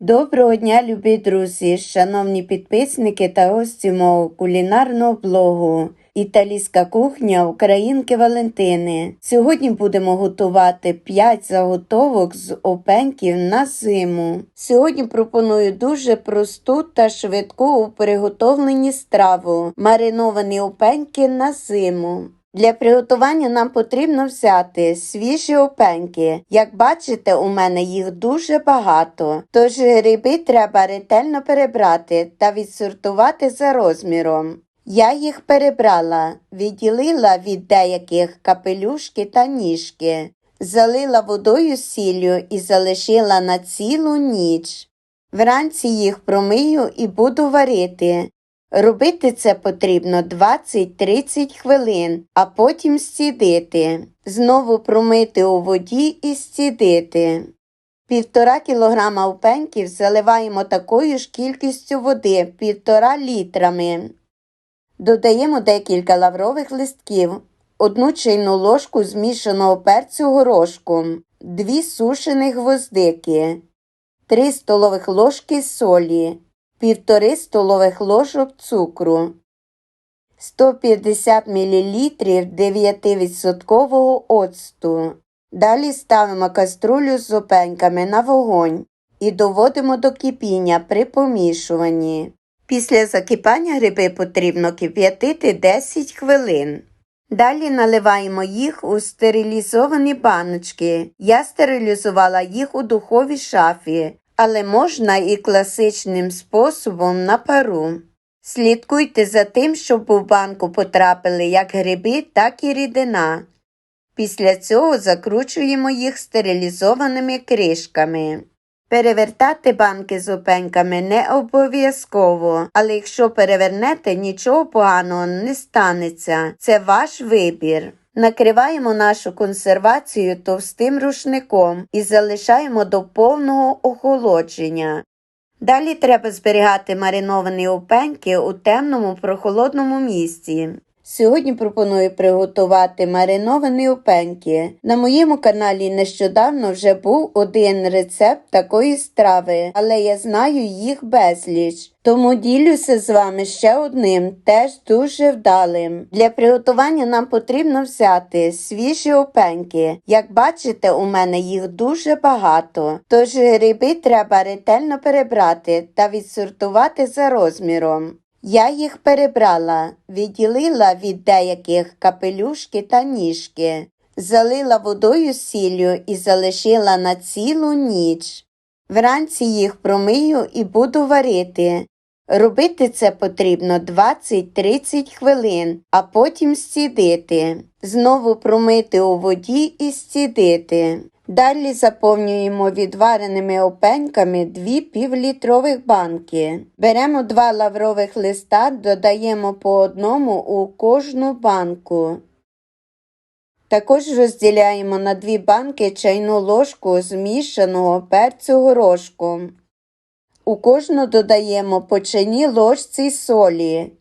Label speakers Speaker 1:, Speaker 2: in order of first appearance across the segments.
Speaker 1: Доброго дня, любі друзі, шановні підписники та гості мого кулінарного блогу. Італійська кухня Українки Валентини. Сьогодні будемо готувати 5 заготовок з опеньків на зиму. Сьогодні пропоную дуже просту та швидку у приготовленні страву мариновані опеньки на зиму. Для приготування нам потрібно взяти свіжі опеньки. Як бачите, у мене їх дуже багато, тож гриби треба ретельно перебрати та відсортувати за розміром. Я їх перебрала, відділила від деяких капелюшки та ніжки, залила водою сіллю і залишила на цілу ніч. Вранці їх промию і буду варити. Робити це потрібно 20-30 хвилин, а потім стідити. Знову промити у воді і стідити. Півтора кілограма опеньків заливаємо такою ж кількістю води півтора літрами. Додаємо декілька лаврових листків, одну чайну ложку змішаного перцю горошком, дві сушених гвоздики, 3 столових ложки солі, півтори столових ложок цукру, 150 мл 9% оцту. Далі ставимо каструлю з опеньками на вогонь і доводимо до кипіння при помішуванні. Після закипання гриби потрібно кип'ятити 10 хвилин. Далі наливаємо їх у стерилізовані баночки. Я стерилізувала їх у духовій шафі, але можна і класичним способом на пару. Слідкуйте за тим, щоб у банку потрапили як гриби, так і рідина. Після цього закручуємо їх стерилізованими кришками. Перевертати банки з опеньками не обов'язково, але якщо перевернете, нічого поганого не станеться. Це ваш вибір. Накриваємо нашу консервацію товстим рушником і залишаємо до повного охолодження. Далі треба зберігати мариновані опеньки у темному прохолодному місці. Сьогодні пропоную приготувати мариновані опеньки. На моєму каналі нещодавно вже був один рецепт такої страви, але я знаю їх безліч. Тому ділюся з вами ще одним, теж дуже вдалим. Для приготування нам потрібно взяти свіжі опеньки. Як бачите, у мене їх дуже багато, тож гриби треба ретельно перебрати та відсортувати за розміром. Я їх перебрала, відділила від деяких капелюшки та ніжки, залила водою сіллю і залишила на цілу ніч. Вранці їх промию і буду варити. Робити це потрібно 20-30 хвилин, а потім стідити. Знову промити у воді і стідити. Далі заповнюємо відвареними опеньками дві півлітрових банки. Беремо два лаврових листа, додаємо по одному у кожну банку. Також розділяємо на дві банки чайну ложку змішаного перцю горошком. У кожну додаємо по чайній ложці солі,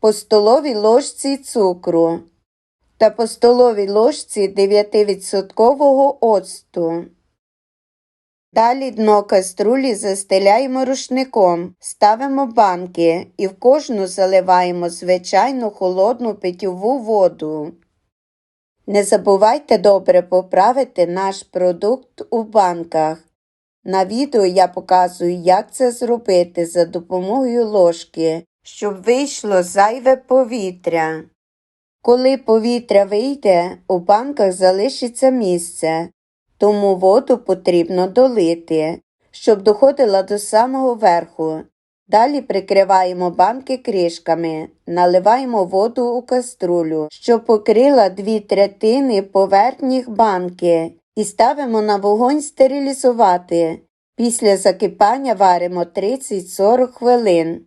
Speaker 1: по столовій ложці цукру та по столовій ложці 9% оцту. Далі дно каструлі застеляємо рушником, ставимо банки і в кожну заливаємо звичайну холодну питьову воду. Не забувайте добре поправити наш продукт у банках. На відео я показую, як це зробити за допомогою ложки, щоб вийшло зайве повітря. Коли повітря вийде, у банках залишиться місце, тому воду потрібно долити, щоб доходила до самого верху. Далі прикриваємо банки кришками, наливаємо воду у каструлю, щоб покрила дві третини поверхніх банки і ставимо на вогонь стерилізувати. Після закипання варимо 30-40 хвилин.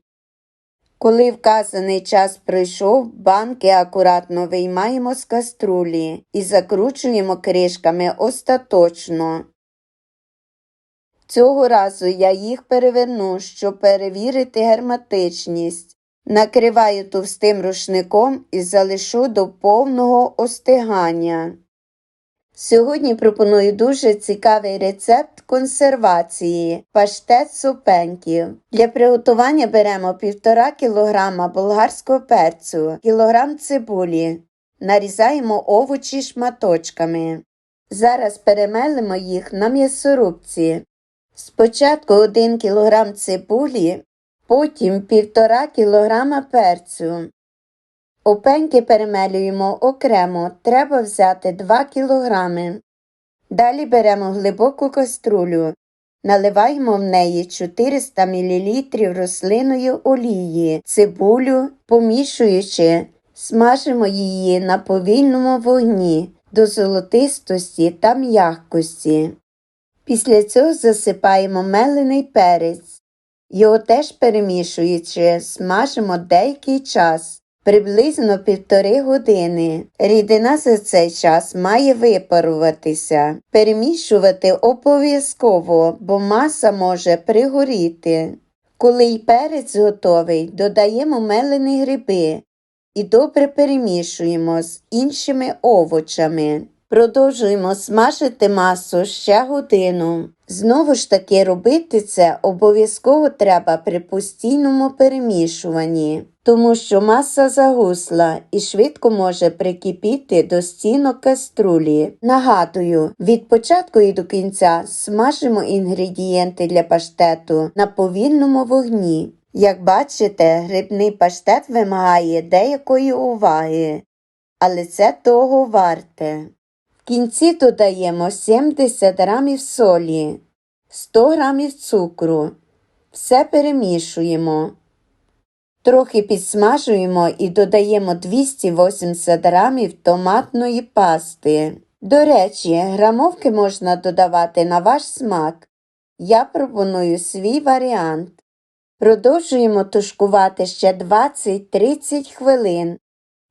Speaker 1: Коли вказаний час пройшов, банки акуратно виймаємо з каструлі і закручуємо кришками остаточно. Цього разу я їх переверну, щоб перевірити герметичність. Накриваю товстим рушником і залишу до повного остигання. Сьогодні пропоную дуже цікавий рецепт консервації паштет супеньків. Для приготування беремо 1,5 кг болгарського перцю, кілограм цибулі. Нарізаємо овочі шматочками. Зараз перемелимо їх на м'ясорубці. Спочатку 1 кг цибулі, потім 1,5 кг перцю. Опеньки перемелюємо окремо, треба взяти 2 кг. Далі беремо глибоку каструлю, наливаємо в неї 400 мл рослинної олії, цибулю, помішуючи, смажимо її на повільному вогні до золотистості та м'якості. Після цього засипаємо мелений перець. Його теж перемішуючи, смажимо деякий час, приблизно півтори години. Рідина за цей час має випаруватися. Перемішувати обов'язково, бо маса може пригоріти. Коли й перець готовий, додаємо мелені гриби і добре перемішуємо з іншими овочами. Продовжуємо смажити масу ще годину. Знову ж таки, робити це обов'язково треба при постійному перемішуванні, тому що маса загусла і швидко може прикипіти до стінок каструлі. Нагадую, від початку і до кінця смажимо інгредієнти для паштету на повільному вогні. Як бачите, грибний паштет вимагає деякої уваги, але це того варте. В кінці додаємо 70 грамів солі, 100 грамів цукру. Все перемішуємо. Трохи підсмажуємо і додаємо 280 грамів томатної пасти. До речі, грамовки можна додавати на ваш смак. Я пропоную свій варіант. Продовжуємо тушкувати ще 20-30 хвилин.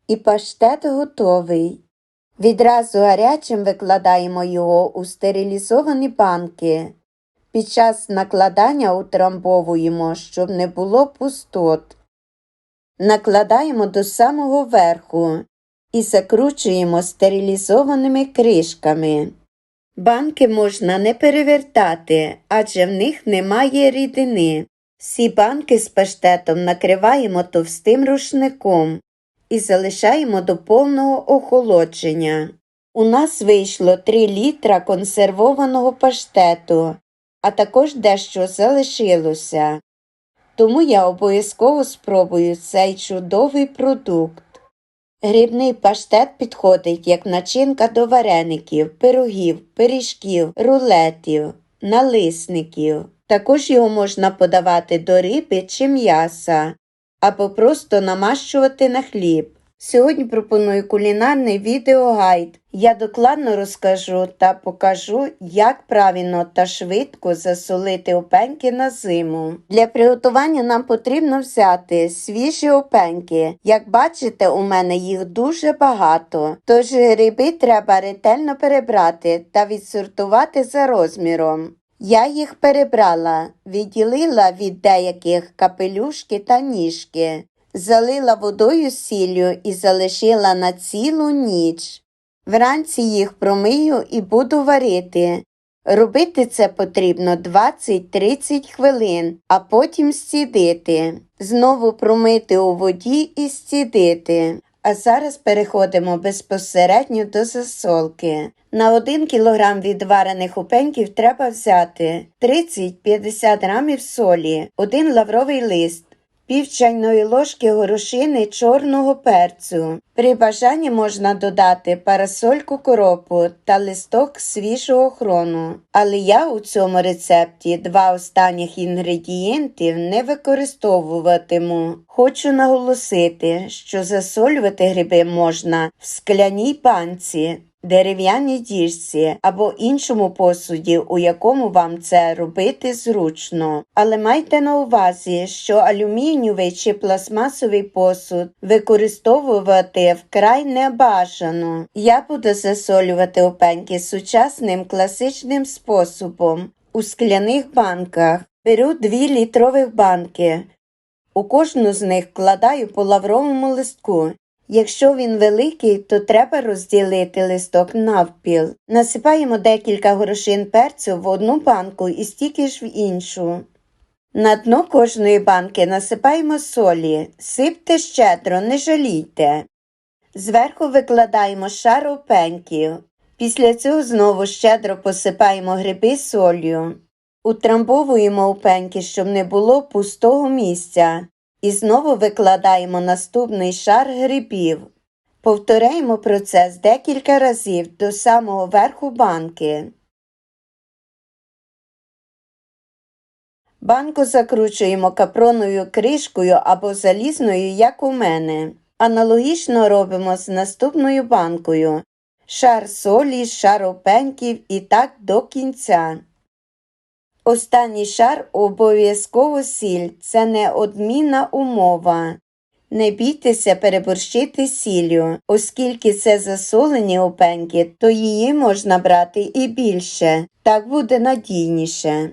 Speaker 1: І паштет готовий. Відразу гарячим викладаємо його у стерилізовані банки. Під час накладання утрамбовуємо, щоб не було пустот. Накладаємо до самого верху і закручуємо стерилізованими кришками. Банки можна не перевертати, адже в них немає рідини. Всі банки з паштетом накриваємо товстим рушником і залишаємо до повного охолодження. У нас вийшло 3 літра консервованого паштету, а також дещо залишилося. Тому я обов'язково спробую цей чудовий продукт. Грибний паштет підходить як начинка до вареників, пирогів, пиріжків, рулетів, налисників. Також його можна подавати до риби чи м'яса або просто намащувати на хліб. Сьогодні пропоную кулінарний відеогайд. Я докладно розкажу та покажу, як правильно та швидко засолити опеньки на зиму. Для приготування нам потрібно взяти свіжі опеньки. Як бачите, у мене їх дуже багато, тож гриби треба ретельно перебрати та відсортувати за розміром. Я їх перебрала, відділила від деяких капелюшки та ніжки, залила водою сіллю і залишила на цілу ніч. Вранці їх промию і буду варити. Робити це потрібно 20-30 хвилин, а потім стідити. Знову промити у воді і стідити. А зараз переходимо безпосередньо до засолки. На 1 кг відварених опеньків треба взяти 30-50 грамів солі, 1 лавровий лист, пів ложки горошини чорного перцю. При бажанні можна додати парасольку коропу та листок свіжого хрону. Але я у цьому рецепті два останніх інгредієнтів не використовуватиму. Хочу наголосити, що засолювати гриби можна в скляній банці дерев'яній діжці або іншому посуді, у якому вам це робити зручно. Але майте на увазі, що алюмінієвий чи пластмасовий посуд використовувати вкрай не бажано. Я буду засолювати опеньки сучасним класичним способом у скляних банках. Беру 2 літрових банки. У кожну з них вкладаю по лавровому листку Якщо він великий, то треба розділити листок навпіл. Насипаємо декілька горошин перцю в одну банку і стільки ж в іншу. На дно кожної банки насипаємо солі, сипте щедро, не жалійте. Зверху викладаємо шар опеньків. Після цього знову щедро посипаємо гриби солью. Утрамбовуємо опеньки, щоб не було пустого місця. І знову викладаємо наступний шар грибів. Повторяємо процес декілька разів до самого верху банки. Банку закручуємо капроновою кришкою або залізною, як у мене. Аналогічно робимо з наступною банкою. Шар солі, шар опеньків і так до кінця. Останній шар обов'язково сіль. Це неодмінна умова. Не бійтеся переборщити сіллю, оскільки це засолені опеньки, то її можна брати і більше, так буде надійніше.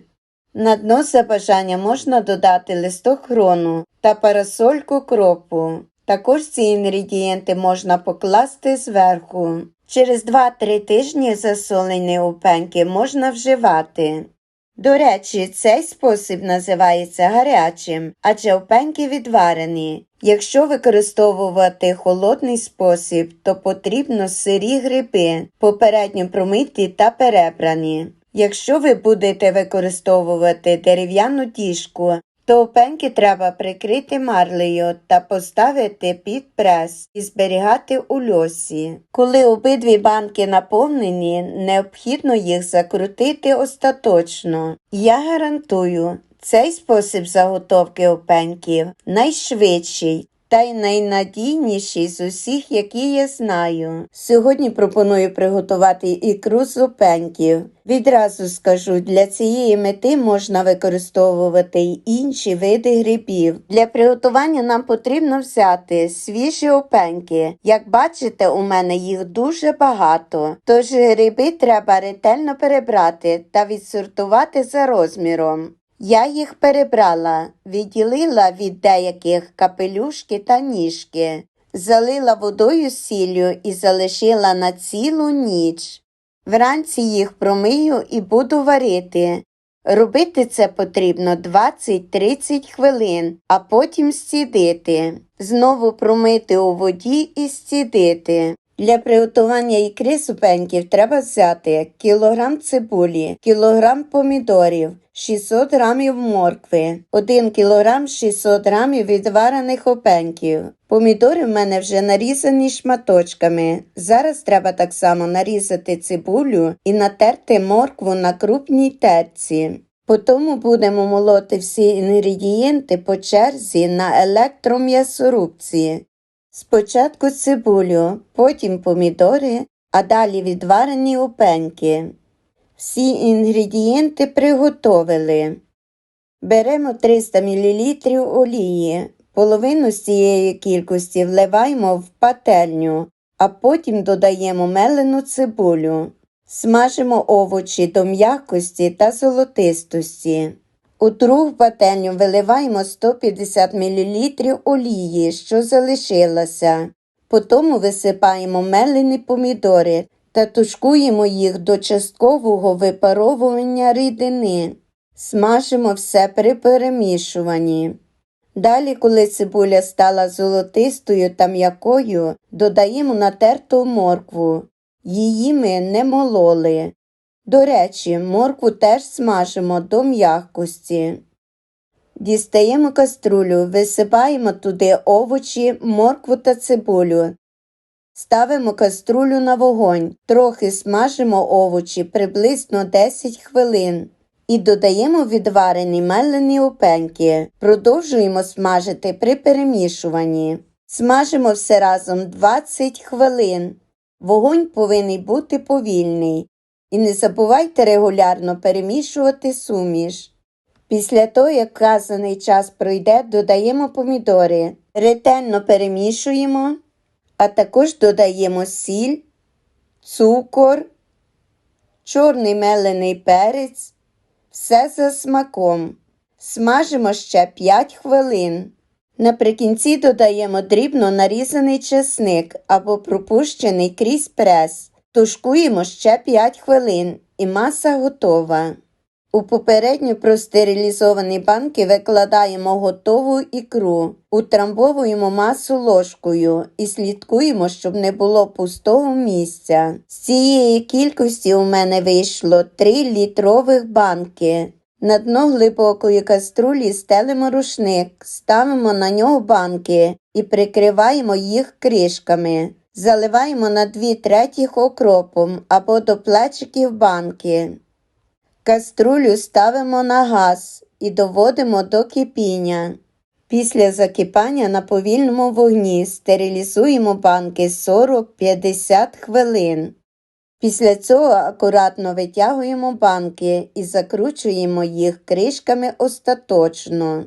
Speaker 1: На дно за бажання можна додати листок хрону та парасольку кропу. Також ці інгредієнти можна покласти зверху. Через 2-3 тижні засолені опеньки можна вживати. До речі, цей спосіб називається гарячим, адже опеньки відварені. Якщо використовувати холодний спосіб, то потрібно сирі гриби, попередньо промиті та перебрані. Якщо ви будете використовувати дерев'яну діжку, то опеньки треба прикрити марлею та поставити під прес і зберігати у льосі. Коли обидві банки наповнені, необхідно їх закрутити остаточно. Я гарантую, цей спосіб заготовки опеньків найшвидший та й найнадійніший з усіх, які я знаю. Сьогодні пропоную приготувати ікру з опеньків. Відразу скажу, для цієї мети можна використовувати й інші види грибів. Для приготування нам потрібно взяти свіжі опеньки. Як бачите, у мене їх дуже багато, тож гриби треба ретельно перебрати та відсортувати за розміром. Я їх перебрала, відділила від деяких капелюшки та ніжки, залила водою сіллю і залишила на цілу ніч. Вранці їх промию і буду варити. Робити це потрібно 20-30 хвилин, а потім стідити. Знову промити у воді і стідити. Для приготування ікри супеньків треба взяти кілограм цибулі, кілограм помідорів, 600 грамів моркви, 1 кілограм 600 грамів відварених опеньків. Помідори в мене вже нарізані шматочками. Зараз треба так само нарізати цибулю і натерти моркву на крупній терці. Потім будемо молоти всі інгредієнти по черзі на електром'ясорубці. Спочатку цибулю, потім помідори, а далі відварені опеньки. Всі інгредієнти приготовили. Беремо 300 мл олії. Половину з цієї кількості вливаємо в пательню, а потім додаємо мелену цибулю. Смажимо овочі до м'якості та золотистості. У другу пательню виливаємо 150 мл олії, що залишилося. Потім висипаємо мелені помідори та тушкуємо їх до часткового випаровування рідини. Смажимо все при перемішуванні. Далі, коли цибуля стала золотистою та м'якою, додаємо натерту моркву. Її ми не мололи. До речі, моркву теж смажимо до м'якості. Дістаємо каструлю, висипаємо туди овочі, моркву та цибулю. Ставимо каструлю на вогонь, трохи смажимо овочі приблизно 10 хвилин. І додаємо відварені мелені опеньки. Продовжуємо смажити при перемішуванні. Смажимо все разом 20 хвилин. Вогонь повинен бути повільний. І не забувайте регулярно перемішувати суміш. Після того, як вказаний час пройде, додаємо помідори. Ретельно перемішуємо, а також додаємо сіль, цукор, чорний мелений перець, все за смаком. Смажимо ще 5 хвилин. Наприкінці додаємо дрібно нарізаний чесник або пропущений крізь прес. Тушкуємо ще 5 хвилин і маса готова. У попередньо простерилізовані банки викладаємо готову ікру, утрамбовуємо масу ложкою і слідкуємо, щоб не було пустого місця. З цієї кількості у мене вийшло 3 літрових банки. На дно глибокої каструлі стелимо рушник, ставимо на нього банки і прикриваємо їх кришками. Заливаємо на 2 третіх окропом або до плечиків банки. Каструлю ставимо на газ і доводимо до кипіння. Після закипання на повільному вогні стерилізуємо банки 40-50 хвилин. Після цього акуратно витягуємо банки і закручуємо їх кришками остаточно.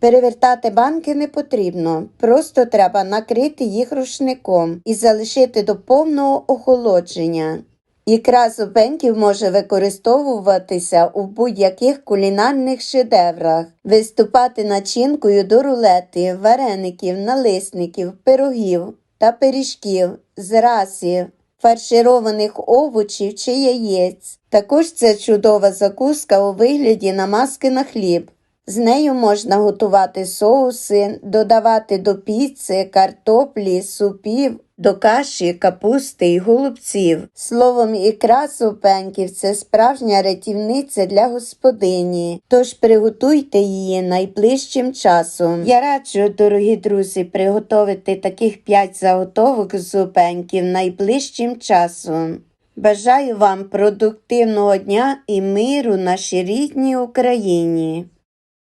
Speaker 1: Перевертати банки не потрібно, просто треба накрити їх рушником і залишити до повного охолодження. Ікра зубеньків може використовуватися у будь-яких кулінарних шедеврах, виступати начинкою до рулети, вареників, налисників, пирогів та пиріжків, зрасів, фаршированих овочів чи яєць. Також це чудова закуска у вигляді намазки на хліб. З нею можна готувати соуси, додавати до піци, картоплі, супів, до каші, капусти і голубців. Словом, ікра супеньків це справжня рятівниця для господині, тож приготуйте її найближчим часом. Я раджу, дорогі друзі, приготувати таких 5 заготовок з зупеньків найближчим часом. Бажаю вам продуктивного дня і миру нашій рідній Україні.